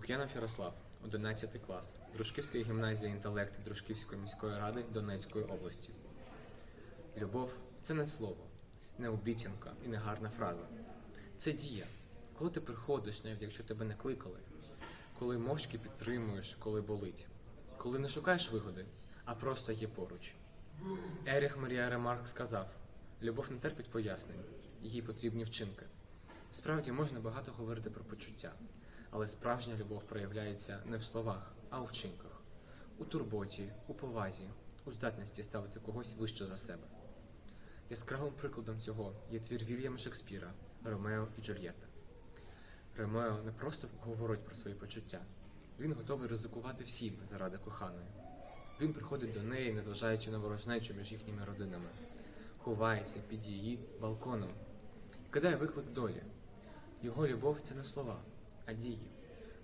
Лук'янов Ярослав, 11 клас, Дружківська гімназія інтелект Дружківської міської ради Донецької області. Любов це не слово, не обіцянка і не гарна фраза. Це дія. Коли ти приходиш, навіть якщо тебе не кликали, коли мовчки підтримуєш, коли болить, коли не шукаєш вигоди, а просто є поруч. Еріх Марія Ремарк сказав: любов не терпить пояснень, їй потрібні вчинки. Справді можна багато говорити про почуття, але справжня любов проявляється не в словах, а у вчинках, у турботі, у повазі, у здатності ставити когось вище за себе. Яскравим прикладом цього є твір Вільяма Шекспіра Ромео і Джульєтта. Ромео не просто говорить про свої почуття, він готовий ризикувати всім заради коханої. Він приходить до неї, незважаючи на ворожнечу між їхніми родинами, ховається під її балконом, кидає виклик долі. Його любов це не слова, а дії,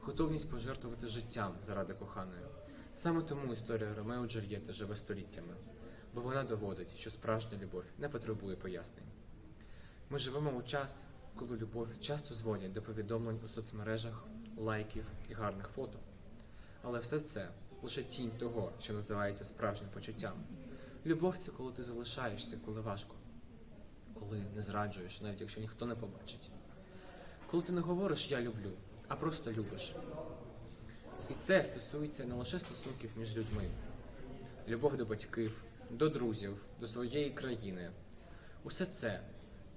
готовність пожертвувати життям заради коханої. Саме тому історія Ромео Джульєтти живе століттями, бо вона доводить, що справжня любов не потребує пояснень. Ми живемо у час, коли любов часто зводять до повідомлень у соцмережах, лайків і гарних фото. Але все це лише тінь того, що називається справжнім почуттям. Любов це коли ти залишаєшся, коли важко, коли не зраджуєш, навіть якщо ніхто не побачить. Коли ти не говориш я люблю, а просто любиш. І це стосується не лише стосунків між людьми, любов до батьків, до друзів, до своєї країни. Усе це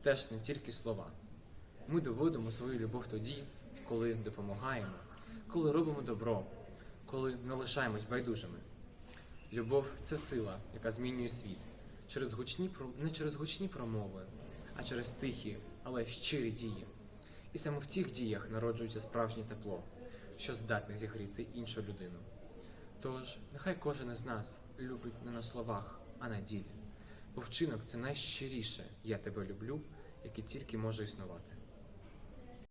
теж не тільки слова. Ми доводимо свою любов тоді, коли допомагаємо, коли робимо добро, коли не лишаємось байдужими. Любов це сила, яка змінює світ через гучні не через гучні промови, а через тихі, але щирі дії. І саме в цих діях народжується справжнє тепло, що здатне зігріти іншу людину. Тож, нехай кожен із нас любить не на словах, а на ділі. Бо вчинок це найщиріше я тебе люблю, яке тільки може існувати.